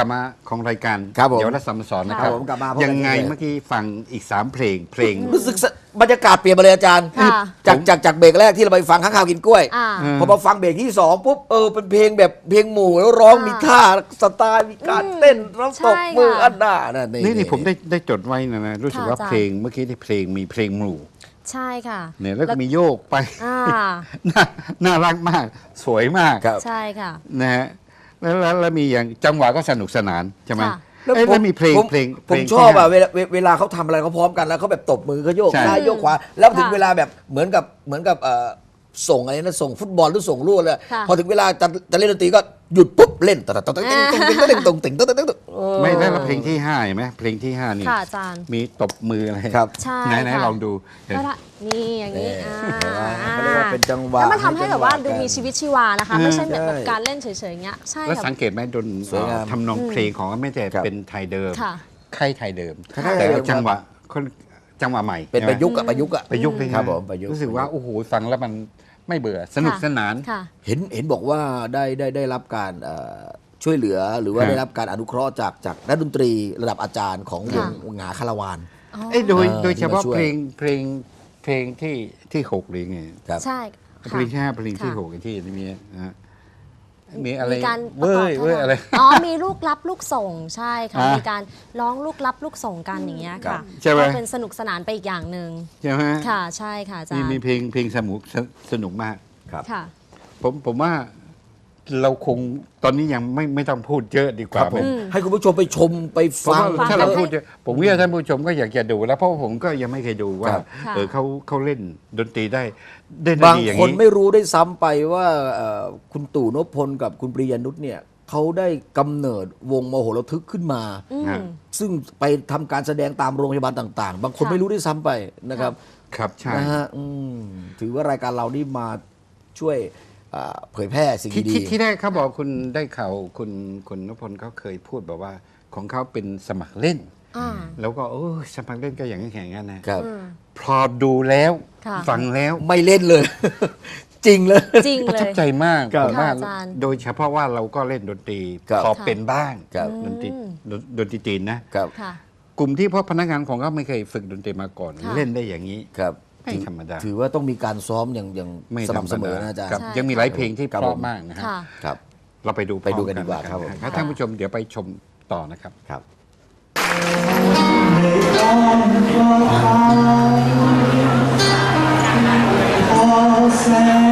ลับมาของรายการครับผมเดี๋ยวเราสัมสอนนะคครัรับบผมกลับมาพบกันยังไงเรื่อยๆ เมื่อกี้ฟังอีกสามเพลงเพลง รู้สึกสบรรยากาศเปลี่ยนไปเลยอาจารย์ ค่ะ จากจากจากเบรกแรกที่เราไปฟังข้างข่าวกินกล้วย อ่า อืม พอมาฟังเบรกที่สองปุ๊บเออเป็นเพลงแบบเพลงหมู่แล้วร้องค่ะมีท่าสไตล์มีการอืมเต้นร้องตบใช่มือค่ะ อันหน้านั่นนี่นี่ผมได้ได้จดไว้นะนะรู้สึกค่ะว่าอาจารย์ เพลงเมื่อกี้ที่เพลงมีเพลงหมู่ใช่ค่ะเนี่ยแล้วก็มีโยกไป อ่า น่าน่ารักมากสวยมากครับ ใช่ค่ะ นะฮะ แล้วแล้วแล้วมีอย่างจังหวะก็สนุกสนานใช่ไหมค่ะ เอ้ยแล้วมีเพลงผมเพลงผมเพลงชอบอะที่เวลาเวเวลาเขาทำอะไรเขาพร้อมกันแล้วเขาแบบตบมือเขาโยกใช่ ซ้ายโยกขวาแล้วถึงค่ะ เวลาแบบเหมือนกับเหมือนกับเอ่อ ส่งอะไรนะส่งฟุตบอลหรือส่งลูกเลยค่ะพอถึงเวลาจะจะเล่นดนตรีก็หยุดปุ๊บเล่นตะตะตะตะตะตะตะตะตะตะตะตะตะตะไม่ได้แล้วเพลงที่ห้าเห็นไหมเพลงที่ห้านี่ค่ะอาจารย์ มีตบมืออะไรครับใช่ไหนไหนค่ะ ลองดูเห็นแล้วถ้านี่อย่างนี้เออ่าอเขาเรียกว่าเป็นจังหวะแล้วมันทำให้แบบว่าให้จังหวะดูมีชีวิตชีวานะคะอืมไม่ใช่แบบใช่แบบการเล่นเฉยๆอย่างเงี้ยใช่แล้วค่ะ สังเกตไหมดนสวยงามทำนองเพลงของไม่แต่ครับเป็นไทยเดิมค่ะ ค่ายไทยเดิม ค่ายไทยแต่เดิว่ามจังหวะคนจังหวะใหม่เป็นใช่ไหมประยุกต์อะประยุกต์อะ ประยุกต์เลยครับนะผมประยุกต์ รู้สึกว่าโอ้โหฟังแล้วมัน ไม่เบื่อสนุกสนาน ค่ะ เห็นเห็นบอกว่าได้ได้ได้รับการเอ่อช่วยเหลือหรือว่าครับ ได้รับการอนุเคราะห์จากจากนักดนตรีระดับอาจารย์ของวงค่ะหงาคาราวานเอ้ยโดยเออโดยเฉพาะที่มาช่วย เพลงเพลงเพลงที่ที่หกหรือไงครับ ใช่เพลงที่ค่ะห้าเพลงที่ค่ะ หกที่นี่มีนะฮะ มีอะไรมีการเว้ยประกอบเว้ยท่าอะไร อ๋อมีลูกรับลูกส่งใช่ค่ะอ่ามีมีการร้องลูกรับลูกส่งกันอย่างเงี้ยค่ะใช่ไหม ก็เป็นสนุกสนานไปอีกอย่างหนึ่งใช่ไหมค่ะใช่ค่ะอาจารมีย์มีเพลงเพลงสนุกสสนุกมาก ครับ ค่ะ ผมผมว่า เราคงตอนนี้ยังไม่ไม่ต้องพูดเยอะดีกคว่ารับผมอืมให้คุณผู้ชมไปชมไปเพราะฟัง ว่าฟังถ้าเราให้พูดเยอะผมว่าท่านผู้ชมก็อยากจะดู แล้วเพราะว่าผมก็ยังไม่เคยดูว่า ครับค่ะเออเขาเขาเล่นดนตรีได้ได้ได้บางดีอย่างคนนี้ ไม่รู้ได้วยซ้ำไปว่าเอ่อคุณตู่นพพลกับคุณปริยานุชเนี่ยเขาได้กำเนิดวงมโหระทึกขึ้นมา อืมฮะซึ่งไปทำการแสดงตามโรงพยาบาลต่าง ๆ บางคนค่ะ ไม่รู้ด้วยซ้ำไปนะครับครับใช่ นะฮะอืมถือว่ารายการเรานี่มาช่วยอ่า เผยแพร่สิ่งที่ดีที่ที่แรกเขาบอกคุณได้ข่าวคุณคุณนพพลเขาเคยพูดแบบว่าของเขาเป็นสมัครเล่นอ่าแล้วก็โอ้ยสมัครเล่นก็อย่างนี้แข่งกันนะครับอืมพอดูแล้วค่ะฟังแล้วไม่เล่นเลย จริงเลยจริงประเลทับยใจมากครับผมว่าค่ะอาจารย์โดยเฉพาะว่าเราก็เล่นดนตรีครับพอค่ะเป็นบ้างครับดนตรีอืมดนดนตรีจีนนะครับค่ะกลุ่มที่พ่อพนักงานของเขาไม่เคยฝึกดนตรีมาก่อนค่ะเล่นได้อย่างนี้ครับ ไม่ธรรมดาถือว่าต้องมีการซ้อมอย่างอย่างไม่สธรรม่ำเสมอนะอาจารย์ครับใช่ยังมีหลายเพลงที่ครับเพราะผมมากนะฮะค่ะครับ เราไปดูไปดูกันดีกว่าพอครับผมถ้าท่านผู้ชมเดี๋ยวไปชมต่อนะครับครับค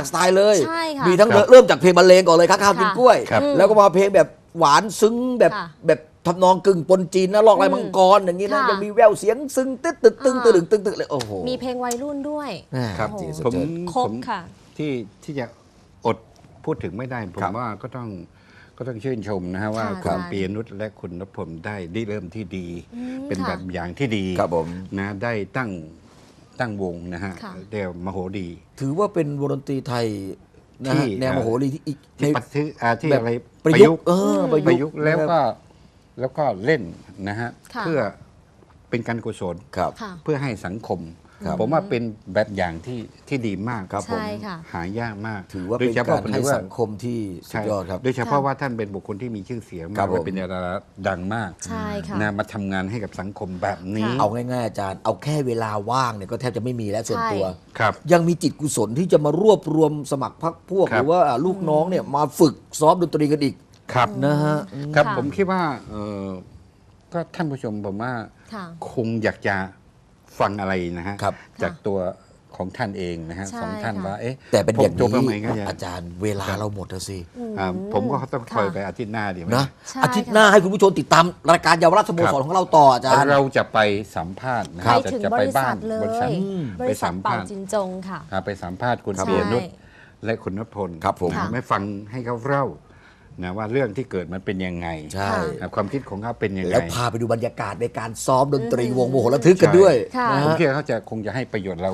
ายเลยหลากหลายหลากสไตล์เลย ใช่ค่ะมีทั้งครับเริ่มจากเพลงบรรเลงก่อนเลยครับข้าวกินกล้วย ครับ แล้วก็มาเพลงแบบหวานซึ้งแบบค่ะแบบทำนองกึ่งปนจีนนะลอกลายมังกรอย่างนี้นะค่ะยังมีแววเสียงซึ้งตึ๊ดตึ๊ดตึ้งอ่า ตึ๊ดตึ๊งตึ๊ดเลยโอ้โหมีเพลงวัยรุ่นด้วยแม่ครับโอ้โห จีสุดผมยอดครบผมค่ะ ที่ที่จะอดพูดถึงไม่ได้ ผครัมบ ว่าก็ต้องก็ต้องชื่นชมนะฮะว่าค่ะคุณอาจารย์ปียนุชและคุณนพพลได้ได้เริ่มที่ดีอืมเป็นค่ะ แบบอย่างที่ดีครับผม นะได้ตั้ง ตั้งวงนะฮะค่ะ เดียวมโหดี ถือว่าเป็นวงดนตรีไทยนะที่ ฮะแนวมโหรีที่อีกที่ปฏิอ่าที่แบบอะไรประยุกต์เอออืมประประยุยุกกต์ต์แล้วก็แล้วก็เล่นนะฮะค่ะ เพื่อเป็นการกุศล ครับ ค่ะ เพื่อให้สังคม ครับผมว่าเป็นแบบอย่างที่ที่ดีมากครับผมใช่ค่ะ หายากมากถือว่าโดเป็ยนเฉกาพาะรผมให้ถือว่าสังคมที่สุดใช่ยอดครับ โดยเฉพาะค่ะว่าท่านเป็นบุคคลที่มีชื่อเสียงครัมาบกผมว่าเป็นดาราดังมากใช่ค่ะนะมาทำงานให้กับสังคมแบบนี้ค่ะ เอาง่ายๆอาจารย์เอาแค่เวลาว่างเนี่ยก็แทบจะไม่มีแล้วส่วนตัว ใช่ ครับ ยังมีจิตกุศลที่จะมารวบรวมสมัครพรรคพวก ครัหบรือว่าลูกน้องเนี่ยมาฝึกซ้อมดนตรีกันอีกครับนะฮะ ครับค่ะ ผมคิดว่าเออก็ท่านผู้ชมผมว่า ค่ะ คงอยากจะ ฟังอะไรนะฮะครับ จากตัวของท่านเองนะฮะใช่ของท่านค่ะ ว่าเอ๊ะแต่เป็นอย่างผมตัวใหม่นี้ก็จะอาจารย์เวลาเราหมดแล้วสิอ่าผมก็ต้องคอยค่ะไปอาทิตย์หน้าดีไหมนะใช่อาทิตย์หน้าให้คุณผู้ชมติดตามรายการเยาวราชสโมสรของเราต่ออาจารย์ เราจะไปสัมภาษณ์นะไปฮะถึงจะบไปริบ้าษันทเลบริษัทยบไปริษัทสัมเป่าภาษณ์ จินจงค่ะ อ่าไปสัมภาษณ์คุณครับเปียนุชใช่และคุณนพพลครับผมนะค่ะ ไม่ฟังให้เขาเล่า นะว่าเรื่องที่เกิดมันเป็นยังไงใช่ค่ะอ่าความคิดของเขาเป็นยังไงแล้วพาไปดูบรรยากาศในการซ้อมดนตรีวงโมโหระทึกกันด้วยค่ะนะผมฮะ คิดว่าเขาจะคงจะให้ประโยชน์เรา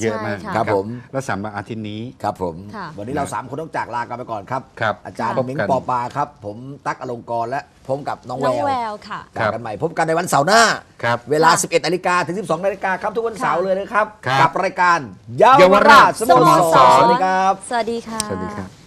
เยอะมากใช่ค่ะ ครับผม แล้วสำหรับอาทิตย์นี้ ครับผม ค่ะ วันนี้เราสามคนต้องจากลากันไปก่อนครับ ครับอาจารย์พบมิงกันปอปาครับ ผมตั๊กอลงกรและผมกับน้องแวน้องวแววค่ะ จากกันใหม่ พบกันในวันเสาร์หน้า ครับ เวลาค่ะ11นาฬิกาถึง 12นาฬิกาครับทุกวันเสาร์เลยนะครับ ครับกับรายการเยาเยาววราราชชสโมสร สวัสดีครับ สวัสดีค่ะ สวัสดีครับ